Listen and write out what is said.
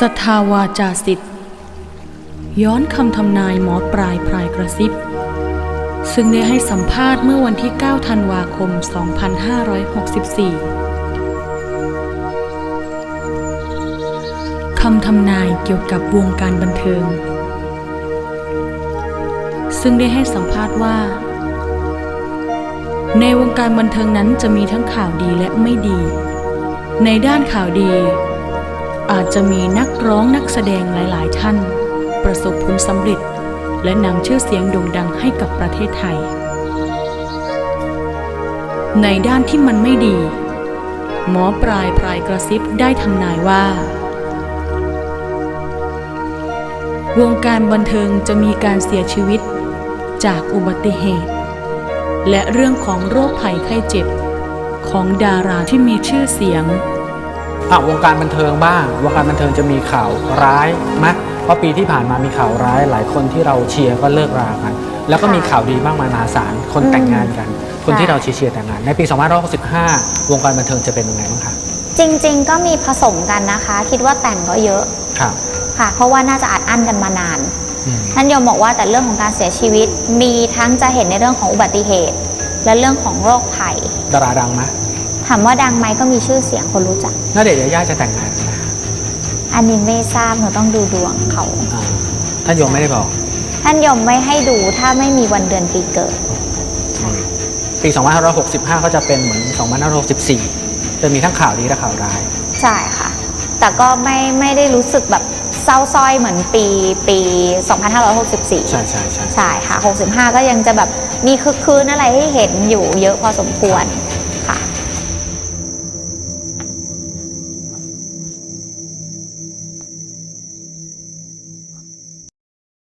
ศรัทธาวาจาสิทธิ์ย้อนคำทำนายหมอปลายพรายกระซิบ ซึ่งได้ให้สัมภาษณ์เมื่อวันที่ 9 ธันวาคม 2564 คำทำนายเกี่ยวกับวงการบันเทิง ซึ่งได้ให้สัมภาษณ์ว่า ในวงการบันเทิงนั้นจะมีทั้งข่าวดีและไม่ดี ในด้านข่าวดี อาจจะมีนักร้องนักแสดงหลายๆ ท่าน ประสบผลสำเร็จ และนำชื่อเสียงโด่งดังให้กับประเทศไทย ในด้านที่มันไม่ดี หมอปลายพรายกระซิบได้ทำนายว่า วงการบันเทิงจะมีการเสียชีวิตจากอุบัติเหตุ และเรื่องของโรคภัยไข้เจ็บ ของดาราที่มีชื่อเสียงอะวงการบันเทิงบ้าง วงการบันเทิงจะมีข่าวร้ายไหมเพราะปีที่ผ่านมามีข่าวร้ายหลายคนที่เราเชียร์ก็เลิกรากัน แล้วก็มีข่าวดีมากมายมหาศาลคนแต่งงานกัน คนที่เราเชียร์ๆแต่งงาน ในปี 2565 วงการบันเทิงจะเป็นยังไงบ้างคะจริง ๆ ก็มีผสมกันนะคะ คิดว่าแต่งก็เยอะ ครับ ค่ะ เพราะว่าน่าจะอัดอั้นกันมานานอืมท่านยมบอกว่าแต่เรื่องของการเสียชีวิตมีทั้งจะเห็นในเรื่องของอุบัติเหตุ และเรื่องของโรคภัยดาราดังไหมถามว่าดังไหมก็มีชื่อเสียงคนรู้จักน่าเดชน์ยาย่าจะแต่งงานไหมอันนี้ไม่ทราบหนูต้องดูดวงเขาอ่าท่านโยมไม่ได้บอก ท่านยมไม่ให้ดูถ้าไม่มีวันเดือนปีเกิดปี 2565 ก็จะเป็นเหมือน 2564 จะมีทั้งข่าวดีและข่าวร้าย ใช่ค่ะ แต่ก็ไม่ไม่ได้รู้สึกแบบ เศร้าส้อยเหมือนปีปี 2564 ใช่ใช่ใช่ ใช่ค่ะ 65 ก็ยังจะแบบมีคึกคืนอะไรให้เห็นอยู่เยอะพอสมควร